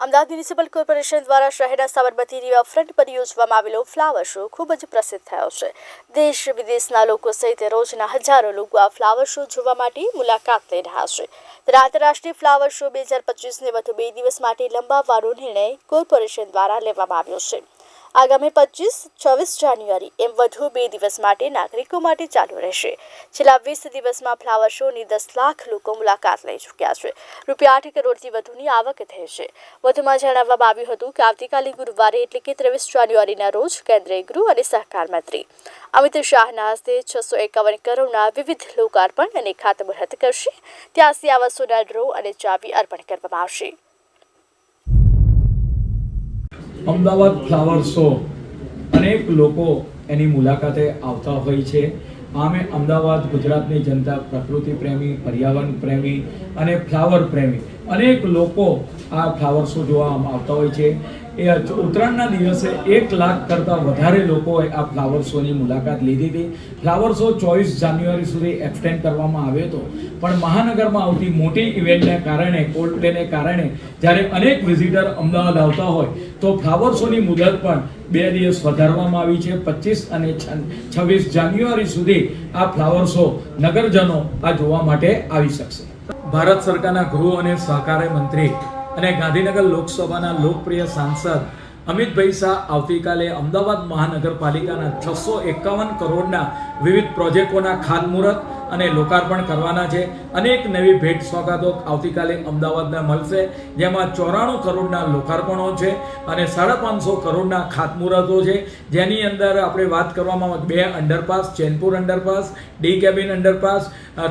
Ahmedabad municipal corporation દ્વારા શહેરના Sabarmati riverfront પર યોજવામાં આવેલો ફ્લાવર શો ખૂબ જ પ્રસિદ્ધ થયો છે. દેશ વિદેશના લોકો સહિત રોજના હજારો લોકો આ ફ્લાવર શો જોવા માટે મુલાકાત લઈ રહ્યા છે. આંતરરાષ્ટ્રીય ફ્લાવર શો બે હજાર પચીસને વધુ બે દિવસ માટે લંબાવવાનો નિર્ણય કોર્પોરેશન દ્વારા લેવામાં આવ્યો છે. આગામી પચીસ, છવ્વીસ જાન્યુઆરી એમ વધુ બે દિવસ માટે નાગરિકો માટે ચાલુ રહેશે. છેલ્લા વીસ દિવસમાં ફ્લાવર શોની દસ લાખ લોકો મુલાકાત લઈ ચૂક્યા છે. રૂપિયા આઠ કરોડથી વધુની આવક થઈ છે. વધુમાં જણાવવામાં આવ્યું હતું કે આવતીકાલે ગુરુવારે એટલે કે ત્રેવીસ જાન્યુઆરીના રોજ કેન્દ્રીય ગૃહ અને સહકાર મંત્રી અમિત શાહના હસ્તે છસો એકાવન કરોડના વિવિધ લોકાર્પણ અને ખાતમુહૂર્ત કરશે. ત્યાંથી સિયાવસોના ડ્રો અને ચાવી અર્પણ કરવામાં આવશે. Ahmedabad flower show. અનેક લોકો એની મુલાકાતે આવતા હોય છે. આમે અમદાવાદ ગુજરાતની જનતા પ્રકૃતિ પ્રેમી, પર્યાવરણ પ્રેમી અને ફ્લાવર પ્રેમી અનેક લોકો આ ફ્લાવર શો જોવા આવતા હોય છે. એ ઉત્તરાયણના દિવસે એક લાખ કરતાં વધારે લોકોએ આ ફ્લાવર શોની મુલાકાત લીધી હતી. ફ્લાવર શો ચોવીસ જાન્યુઆરી સુધી એક્સટેન્ડ કરવામાં આવ્યો હતો. પણ મહાનગરમાં આવતી મોટી ઇવેન્ટને કારણે કોલ્ડ પ્લેને કારણે જ્યારે અનેક વિઝિટર અમદાવાદ આવતા હોય, તો ફ્લાવર શોની મુદત પણ બે દિવસ વધારવામાં આવી છે. પચીસ અને છવ્વીસ જાન્યુઆરી સુધી આ ફ્લાવર શો નગરજનો આ જોવા માટે આવી શકશે. ભારત સરકારના ગૃહ અને સહકાર મંત્રી અને ગાંધીનગર લોકસભાના લોકપ્રિય સાંસદ અમિતભાઈ શાહ આવતીકાલે અમદાવાદ મહાનગરપાલિકાના છસો એકાવન કરોડના વિવિધ પ્રોજેક્ટોના ખાતમુહૂર્ત અને લોકાર્પણ કરવાના છે. અનેક નવી ભેટ સોગાદો આવતીકાલે અમદાવાદને મળશે. જેમાં ચોરાણું કરોડના લોકાર્પણો છે અને સાડા પાંચસો કરોડના ખાતમુહૂર્તો છે. જેની અંદર આપણે વાત કરવામાં બે underpass, Chenpur underpass, D cabin underpass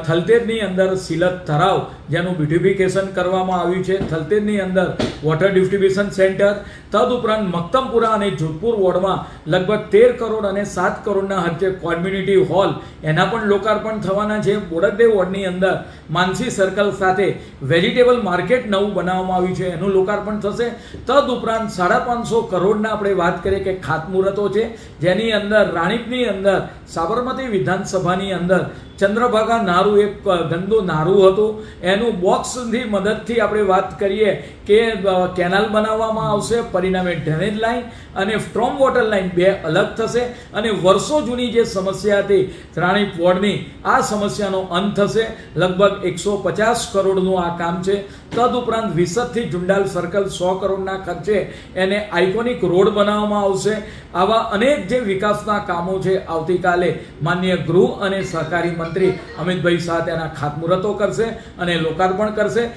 થલતેજની અંદર સિલત તરાવ જેનું બ્યુટિફિકેશન કરવામાં આવ્યું છે. થલતેજની અંદર વોટર ડિસ્ટ્રીબ્યુશન સેન્ટર, તદુપરાંત મક્તમપુરા અને જોધપુર વોર્ડમાં લગભગ તેર કરોડ અને સાત કરોડના હદે કોમ્યુનિટી હોલ એના પણ લોકાર્પણ થવાના છે. બોડકદેવ વોર્ડની અંદર માનસી સર્કલ સાથે વેજીટેબલ માર્કેટ નવું બનાવવામાં આવ્યું છે. એનું લોકાર્પણ થશે. તદુપરાંત સાડા પાંચસો કરોડના આપણે વાત કરીએ કે ખાતમુહૂર્તો છે. જેની અંદર, રાણીપની અંદર, સાબરમતી વિધાનસભાની અંદર ચંદ્રભાગા નારું એક ગંદો નારું હતું. એનું બોક્સની મદદથી આપણે વાત કરીએ કે કેનાલ બનાવવામાં આવશે, પરિણામે ડ્રેનેજ લાઇન અને સ્ટ્રોમ વોટર લાઇન બે અલગ થશે અને વર્ષો જૂની જે સમસ્યા હતી રાણીપ વોર્ડની આ સમસ્યાનો અંત થશે. લગભગ એકસો પચાસ કરોડનું આ કામ છે. તદુપરાંત વિસદથી જુંડાલ સર્કલ સો કરોડના ખર્ચે એને આઇકોનિક રોડ બનાવવામાં આવશે. આવા અનેક જે વિકાસના કામો છે આવતીકાલે માન્ય ગૃહ અને સહકારી મંત્રી અમિતભાઈ શાહ તેના ખાતમુહૂર્તો કરશે અને લોકાર્પણ કરશે.